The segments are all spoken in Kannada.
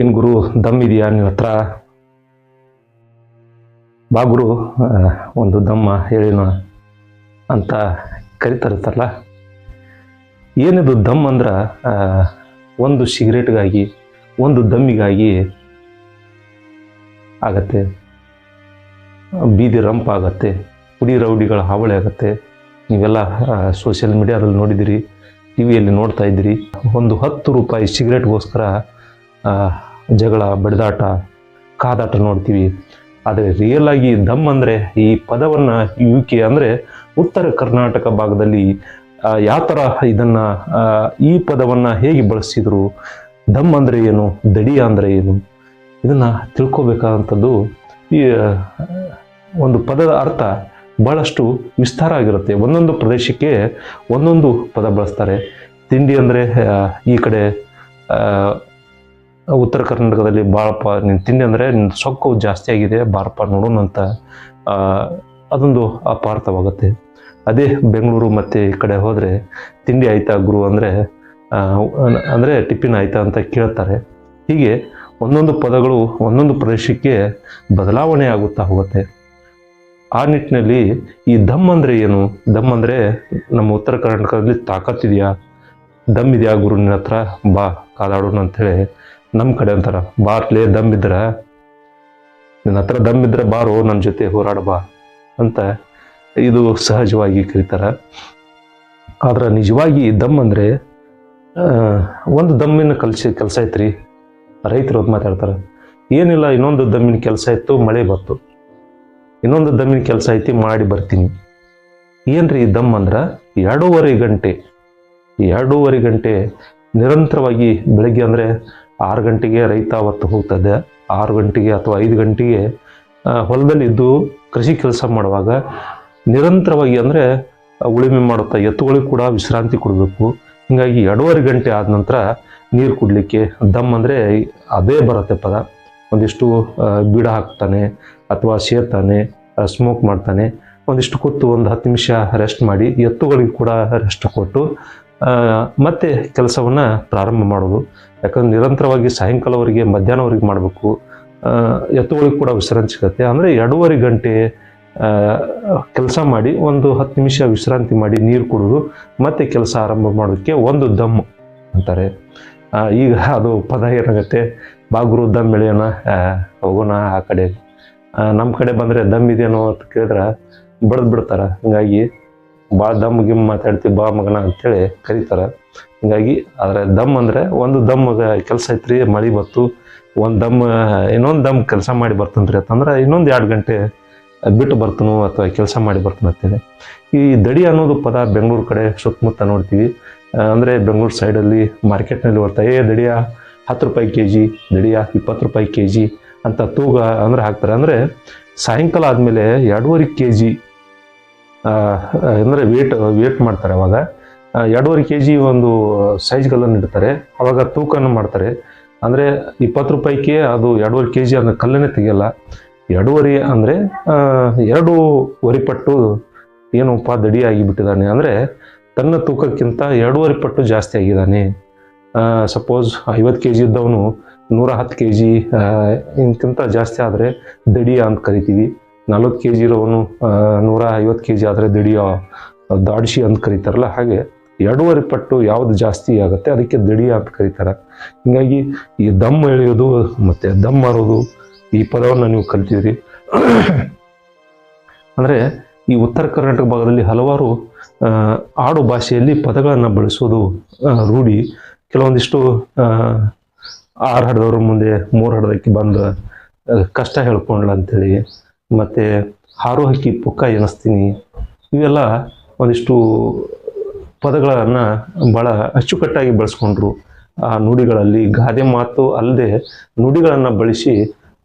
ಏನು ಗುರು, ದಮ್ ಇದೆಯಾ ನಿನ್ನ ಹತ್ರ? ಬಾ ಗುರು ಒಂದು ದಮ್ಮ ಹೇಳಿನ ಅಂತ ಕರಿತಾರಲ್ಲ ಏನಿದು ದಮ್ ಅಂದ್ರೆ ಒಂದು ಸಿಗರೇಟ್ಗಾಗಿ, ಒಂದು ದಮ್ಮಿಗಾಗಿ ಆಗತ್ತೆ. ಬೀದಿ ರಂಪ್ ಆಗತ್ತೆ, ಪುಡಿ ರೌಡಿಗಳ ಹಾವಳಿ ಆಗತ್ತೆ. ನೀವೆಲ್ಲ ಸೋಷಿಯಲ್ ಮೀಡಿಯಾದಲ್ಲಿ ನೋಡಿದಿರಿ ಟಿ ವಿಯಲ್ಲಿ ನೋಡ್ತಾ ಇದ್ದೀರಿ. ಒಂದು ಹತ್ತು ರೂಪಾಯಿ ಸಿಗರೇಟ್ಗೋಸ್ಕರ ಜಗಳ, ಬಡಿದಾಟ, ಕಾದಾಟ ನೋಡ್ತೀವಿ. ಆದರೆ ರಿಯಲ್ ಆಗಿ ದಮ್ ಅಂದರೆ, ಈ ಪದವನ್ನು ಯು ಕೆ ಅಂದರೆ ಉತ್ತರ ಕರ್ನಾಟಕ ಭಾಗದಲ್ಲಿ ಯಾವ ಥರ ಇದನ್ನು ಈ ಪದವನ್ನು ಹೇಗೆ ಬಳಸಿದ್ರು ದಮ್ ಅಂದರೆ ಏನು ದಡಿಯ ಅಂದರೆ ಏನು, ಇದನ್ನು ತಿಳ್ಕೊಬೇಕಾದಂಥದ್ದು ಈ ಒಂದು ಪದದ ಅರ್ಥ ಭಾಳಷ್ಟು ವಿಸ್ತಾರ ಆಗಿರುತ್ತೆ. ಒಂದೊಂದು ಪ್ರದೇಶಕ್ಕೆ ಒಂದೊಂದು ಪದ ಬಳಸ್ತಾರೆ. ತಿಂಡಿ ಅಂದರೆ ಈ ಕಡೆ ಉತ್ತರ ಕರ್ನಾಟಕದಲ್ಲಿ ಬಾಳಪ್ಪ, ನೀನು ತಿಂಡಿ ಅಂದರೆ ನಿನ್ನ ಸೊಕ್ಕು ಜಾಸ್ತಿ ಆಗಿದೆ ಬಾರಪ್ಪ ನೋಡೋಣ ಅಂತ ಅದೊಂದು ಅಪಾರ್ಥವಾಗುತ್ತೆ. ಅದೇ ಬೆಂಗಳೂರು ಮತ್ತು ಈ ಕಡೆ ಹೋದರೆ ತಿಂಡಿ ಆಯ್ತಾ ಗುರು ಅಂದರೆ ಅಂದರೆ ಟಿಫಿನ್ ಆಯ್ತಾ ಅಂತ ಕೇಳ್ತಾರೆ. ಹೀಗೆ ಒಂದೊಂದು ಪದಗಳು ಒಂದೊಂದು ಪ್ರದೇಶಕ್ಕೆ ಬದಲಾವಣೆ ಆಗುತ್ತಾ ಹೋಗುತ್ತೆ. ಆ ನಿಟ್ಟಿನಲ್ಲಿ ಈ ದಮ್ ಅಂದರೆ ಏನು? ದಮ್ ಅಂದರೆ ನಮ್ಮ ಉತ್ತರ ಕರ್ನಾಟಕದಲ್ಲಿ ತಾಕತ್ತಿದೆಯಾ ದಮ್ ಇದೆಯಾ ಗುರು ನಿನ್ನ ಹತ್ರ? ಬಾ, ಕಾದಾಡೋಣ ಅಂಥೇಳಿ ನಮ್ಮ ಕಡೆ ಅಂತಾರ, ಬಾರ್ಲೆ ದಮ್ ಇದ್ರ ನಿನ್ನ ಹತ್ರ ದಮ್ ಇದ್ರೆ ಬಾರೋ ನನ್ನ ಜೊತೆ ಹೋರಾಡ ಬಾ ಅಂತ ಇದು ಸಹಜವಾಗಿ ಕರೀತಾರ. ಆದ್ರೆ ನಿಜವಾಗಿ ದಮ್ ಅಂದರೆ ಒಂದು ದಮ್ಮಿನ ಕಲ್ಸಿ, ಕೆಲಸ ಐತ್ರಿ. ರೈತರು ಹೊತ್ತು ಮಾತಾಡ್ತಾರೆ, ಏನಿಲ್ಲ, ಇನ್ನೊಂದು ದಮ್ಮಿನ ಕೆಲಸ ಇತ್ತು, ಮಳೆ ಬಂತು. ಇನ್ನೊಂದು ದಮ್ಮಿನ ಕೆಲಸ ಐತಿ, ಮಾಡಿ ಬರ್ತೀನಿ. ಏನ್ರಿ ಈ ದಮ್ ಅಂದ್ರೆ, ಎರಡೂವರೆ ಗಂಟೆ ಎರಡೂವರೆ ಗಂಟೆ ನಿರಂತರವಾಗಿ ಬೆಳಗ್ಗೆ ಅಂದರೆ ಆರು ಗಂಟೆಗೆ ರೈತ ಅವತ್ತು ಹೋಗ್ತದೆ. ಆರು ಗಂಟೆಗೆ ಅಥವಾ ಐದು ಗಂಟೆಗೆ ಹೊಲದಲ್ಲಿ ಇದ್ದು ಕೃಷಿ ಕೆಲಸ ಮಾಡುವಾಗ ನಿರಂತರವಾಗಿ ಅಂದರೆ ಉಳುಮೆ ಮಾಡುತ್ತಾ ಎತ್ತುಗಳಿಗೆ ಕೂಡ ವಿಶ್ರಾಂತಿ ಕೊಡಬೇಕು. ಹೀಗಾಗಿ ಎರಡೂವರೆ ಗಂಟೆ ಆದ ನಂತರ ನೀರು ಕುಡಲಿಕ್ಕೆ ದಮ್ ಅಂದರೆ ಅದೇ ಬರುತ್ತೆ ಪದ. ಒಂದಿಷ್ಟು ಬೀಡ ಹಾಕ್ತಾನೆ ಅಥವಾ ಸೇರ್ತಾನೆ ಸ್ಮೋಕ್ ಮಾಡ್ತಾನೆ. ಒಂದಿಷ್ಟು ಕೂತು ಒಂದು ಹತ್ತು ನಿಮಿಷ ರೆಸ್ಟ್ ಮಾಡಿ ಎತ್ತುಗಳಿಗೆ ಕೂಡ ರೆಸ್ಟ್ ಕೊಟ್ಟು ಮತ್ತೆ ಕೆಲಸವನ್ನು ಪ್ರಾರಂಭ ಮಾಡೋದು. ಯಾಕಂದ್ರೆ ನಿರಂತರವಾಗಿ ಸಾಯಂಕಾಲವರೆಗೆ ಮಧ್ಯಾಹ್ನವರೆಗೆ ಮಾಡಬೇಕು. ಎತ್ತುಗಳಿಗೆ ಕೂಡ ವಿಶ್ರಾಂತಿ ಸಿಗುತ್ತೆ. ಅಂದರೆ ಎರಡೂವರೆ ಗಂಟೆ ಕೆಲಸ ಮಾಡಿ, ಒಂದು ಹತ್ತು ನಿಮಿಷ ವಿಶ್ರಾಂತಿ ಮಾಡಿ ನೀರು ಕುಡಿದು, ಮತ್ತೆ ಕೆಲಸ ಆರಂಭ ಮಾಡೋದಕ್ಕೆ ಒಂದು ದಮ್ ಅಂತಾರೆ. ಈಗ ಅದು ಪದ ಏನಾಗುತ್ತೆ? ಬಾಗುರು ದಮ್ ಎಳೆಯೋಣ ಹೋಗೋಣ ಆ ಕಡೆ. ನಮ್ಮ ಕಡೆ ಬಂದರೆ ದಮ್ ಇದೇನೋ ಅಂತ ಕೇಳಿದ್ರೆ, ಬಡ್ದು ಬಿಡ್ತಾರೆ. ಹೀಗಾಗಿ ಭಾಳ ದಮ್ ಗಿಮ್ ಮಾತಾಡ್ತೀವಿ ಬಾ ಮಗನ ಅಂತೇಳಿ ಕರೀತಾರೆ. ಹೀಗಾಗಿ ಆದರೆ ದಮ್ ಅಂದರೆ ಒಂದು ದಮ್ ಕೆಲಸ ಐತ್ರಿ, ಮಳೆ ಬತ್ತು, ಒಂದು ದಮ್, ಇನ್ನೊಂದು ದಮ್ ಕೆಲಸ ಮಾಡಿ ಬರ್ತಂತ್ರಿ ಅಂತಂದ್ರೆ ಇನ್ನೊಂದು ಎರಡು ಗಂಟೆ ಬಿಟ್ಟು ಬರ್ತನು ಅಥವಾ ಕೆಲಸ ಮಾಡಿ ಬರ್ತಾನೆ ಅಂತೇಳಿ. ಈ ದಡಿ ಅನ್ನೋದು ಪದ ಬೆಂಗಳೂರು ಕಡೆ ಸುತ್ತಮುತ್ತ ನೋಡ್ತೀವಿ. ಅಂದರೆ ಬೆಂಗಳೂರು ಸೈಡಲ್ಲಿ ಮಾರ್ಕೆಟ್ನಲ್ಲಿ ಬರ್ತಾ, ಏ ದಡಿಯ, ಹತ್ತು ರೂಪಾಯಿ ಕೆ ಜಿ ದಡಿಯ ಇಪ್ಪತ್ತು ರೂಪಾಯಿ ಕೆ ಜಿ ಅಂತ ತೂಗ ಅಂದ್ರೆ ಹಾಕ್ತಾರೆ. ಅಂದರೆ ಸಾಯಂಕಾಲ ಆದಮೇಲೆ ಎರಡೂವರೆ ಕೆ ಜಿ ಅಂದರೆ ವೇಟ್ ವೇಟ್ ಮಾಡ್ತಾರೆ ಅವಾಗ. ಎರಡೂವರೆ ಕೆ ಜಿ ಒಂದು ಸೈಜ್ಗಳನ್ನು ಇಡ್ತಾರೆ. ಅವಾಗ ತೂಕನೂ ಮಾಡ್ತಾರೆ. ಅಂದರೆ ಇಪ್ಪತ್ತು ರೂಪಾಯಿಗೆ ಅದು ಎರಡೂವರೆ ಕೆ ಜಿ ಅದನ್ನ ಕಲ್ಲನ್ನೇ ತೆಗಿಯಲ್ಲ. ಎರಡೂವರೆ ಅಂದರೆ ಎರಡೂವರೆ ಪಟ್ಟು ಏನಪ್ಪ ದಡಿ ಆಗಿಬಿಟ್ಟಿದ್ದಾನೆ. ಅಂದರೆ ತನ್ನ ತೂಕಕ್ಕಿಂತ ಎರಡೂವರೆ ಪಟ್ಟು ಜಾಸ್ತಿ ಆಗಿದ್ದಾನೆ. ಸಪೋಸ್ ಐವತ್ತು ಕೆ ಜಿ ಇದ್ದವನು ನೂರ ಹತ್ತು ಕೆ ಜಿ ಇಂತಿಂತ ಜಾಸ್ತಿ ಆದರೆ ದಡಿಯ ಅಂತ ಕರಿತೀವಿ. ನಲ್ವತ್ತು ಕೆ ಜಿ ಇರೋವನು ಆ, ನೂರ ಐವತ್ತು ಕೆ ಜಿ ಆದರೆ ದಿಡಿಯೋ ದಾಡ್ಶಿ ಅಂತ ಕರೀತಾರಲ್ಲ ಹಾಗೆ ಎರಡೂವರೆ ಪಟ್ಟು ಯಾವುದು ಜಾಸ್ತಿ ಆಗುತ್ತೆ ಅದಕ್ಕೆ ದಡಿಯ ಅಂತ ಕರೀತಾರೆ. ಹೀಗಾಗಿ ಈ ದಮ್ ಎಳೆಯೋದು ಮತ್ತು ದಮ್ ಮಾರೋದು ಈ ಪದವನ್ನು ನೀವು ಕಲ್ತಿದ್ರಿ ಅಂದರೆ ಈ ಉತ್ತರ ಕರ್ನಾಟಕ ಭಾಗದಲ್ಲಿ ಹಲವಾರು ಆಡು ಭಾಷೆಯಲ್ಲಿ ಪದಗಳನ್ನು ಬಳಸೋದು ರೂಢಿ. ಕೆಲವೊಂದಿಷ್ಟು ಆರು ಹಡ್ದವ್ರ ಮುಂದೆ ಮೂರು ಹಡ್ದಕ್ಕೆ ಬಂದು ಕಷ್ಟ ಹೇಳ್ಕೊಂಡ್ಲ ಅಂತೇಳಿ ಮತ್ತು ಹಾರು ಹಕ್ಕಿ ಪುಕ್ಕ ಎನಿಸ್ತೀನಿ. ಇವೆಲ್ಲ ಒಂದಿಷ್ಟು ಪದಗಳನ್ನು ಭಾಳ ಅಚ್ಚುಕಟ್ಟಾಗಿ ಬಳಸ್ಕೊಂಡ್ರು. ಆ ನುಡಿಗಳಲ್ಲಿ ಗಾದೆ ಮಾತು ಅಲ್ಲದೆ ನುಡಿಗಳನ್ನು ಬಳಸಿ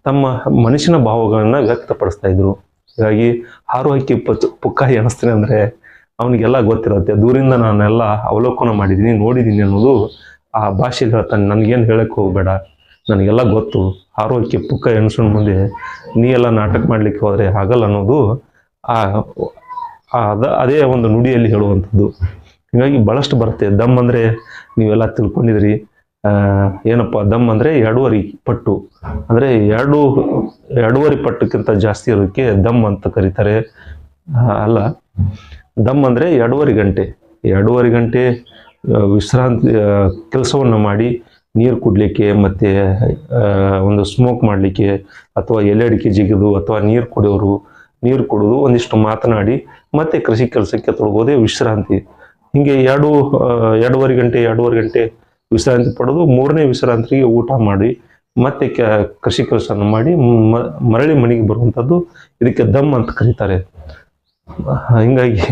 ತಮ್ಮ ಮನುಷ್ಯನ ಭಾವಗಳನ್ನು ವ್ಯಕ್ತಪಡಿಸ್ತಾ ಇದ್ರು. ಹೀಗಾಗಿ ಹಾರು ಹಕ್ಕಿ ಪುಕ್ಕ ಎಣಿಸ್ತೀನಿ ಅಂದರೆ ಅವನಿಗೆಲ್ಲ ಗೊತ್ತಿರುತ್ತೆ. ದೂರಿಂದ ನಾನೆಲ್ಲ ಅವಲೋಕನ ಮಾಡಿದ್ದೀನಿ, ನೋಡಿದ್ದೀನಿ ಅನ್ನೋದು ಆ ಭಾಷೆಗಳ ತನ್ನ ನನಗೇನು ಹೇಳಕ್ಕೆ ಹೋಗಬೇಡ. ನನಗೆಲ್ಲ ಗೊತ್ತು. ಆರೋಗ್ಯ ಪುಕ್ಕ ಎಣಿಸ್ಕೊಂಡು ಮುಂದೆ ನೀ ಎಲ್ಲ ನಾಟಕ ಮಾಡಲಿಕ್ಕೆ ಹೋದರೆ ಆಗಲ್ಲ ಅನ್ನೋದು ಆ ಅದ, ಅದೇ ಒಂದು ನುಡಿಯಲ್ಲಿ ಹೇಳುವಂಥದ್ದು. ಹೀಗಾಗಿ ಭಾಳಷ್ಟು ಬರುತ್ತೆ. ದಮ್ ಅಂದರೆ ನೀವೆಲ್ಲ ತಿಳ್ಕೊಂಡಿದ್ರಿ ಏನಪ್ಪ, ದಮ್ ಅಂದರೆ ಎರಡೂವರೆ ಪಟ್ಟು. ಅಂದರೆ ಎರಡು, ಎರಡೂವರೆ ಪಟ್ಟಕ್ಕಿಂತ ಜಾಸ್ತಿ ಇರೋದಕ್ಕೆ ದಮ್ ಅಂತ ಕರೀತಾರೆ. ಅಲ್ಲ. ದಮ್ ಅಂದರೆ ಎರಡೂವರೆ ಗಂಟೆ. ಎರಡೂವರೆ ಗಂಟೆ ವಿಶ್ರಾಂತಿ ಕೆಲಸವನ್ನು ಮಾಡಿ ನೀರು ಕುಡಲಿಕ್ಕೆ ಮತ್ತು ಒಂದು ಸ್ಮೋಕ್ ಮಾಡಲಿಕ್ಕೆ ಅಥವಾ ಎಲೆ ಅಡಿಕೆ ಜಿಗಿದು ಅಥವಾ ನೀರು ಕುಡಿಯೋರು, ನೀರು ಕುಡಿದು ಒಂದಿಷ್ಟು ಮಾತನಾಡಿ ಮತ್ತೆ ಕೃಷಿ ಕೆಲಸಕ್ಕೆ ತೊಡಗೋದೇ ವಿಶ್ರಾಂತಿ. ಹೀಗೆ ಎರಡು ಎರಡೂವರೆ ಗಂಟೆ ಎರಡೂವರೆ ಗಂಟೆ ವಿಶ್ರಾಂತಿ ಪಡೆದು ಮೂರನೇ ವಿಶ್ರಾಂತಿಗೆ ಊಟ ಮಾಡಿ, ಮತ್ತೆ ಕೃಷಿ ಕೆಲಸವನ್ನು ಮಾಡಿ ಮರಳಿ ಮನೆಗೆ ಬರುವಂಥದ್ದು ಇದಕ್ಕೆ ದಮ್ ಅಂತ ಕರೀತಾರೆ. ಹಿಂಗಾಗಿ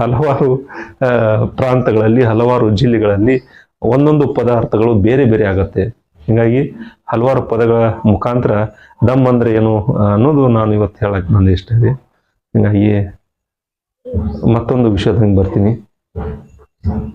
ಹಲವಾರು ಪ್ರಾಂತಗಳಲ್ಲಿ, ಹಲವಾರು ಜಿಲ್ಲೆಗಳಲ್ಲಿ ಒಂದೊಂದು ಪದಾರ್ಥಗಳು ಬೇರೆ ಬೇರೆ ಆಗತ್ತೆ. ಹೀಗಾಗಿ ಹಲವಾರು ಪದಗಳ ಮುಖಾಂತರ ದಮ್ ಅಂದ್ರೆ ಏನು ಅನ್ನೋದು ನಾನು ಇವತ್ತು ಹೇಳಕ್ ಬಂದೆ ಇಷ್ಟ ಇದೆ. ಹಿಂಗಾಗಿ ಮತ್ತೊಂದು ವಿಷಯದ ಬರ್ತೀನಿ.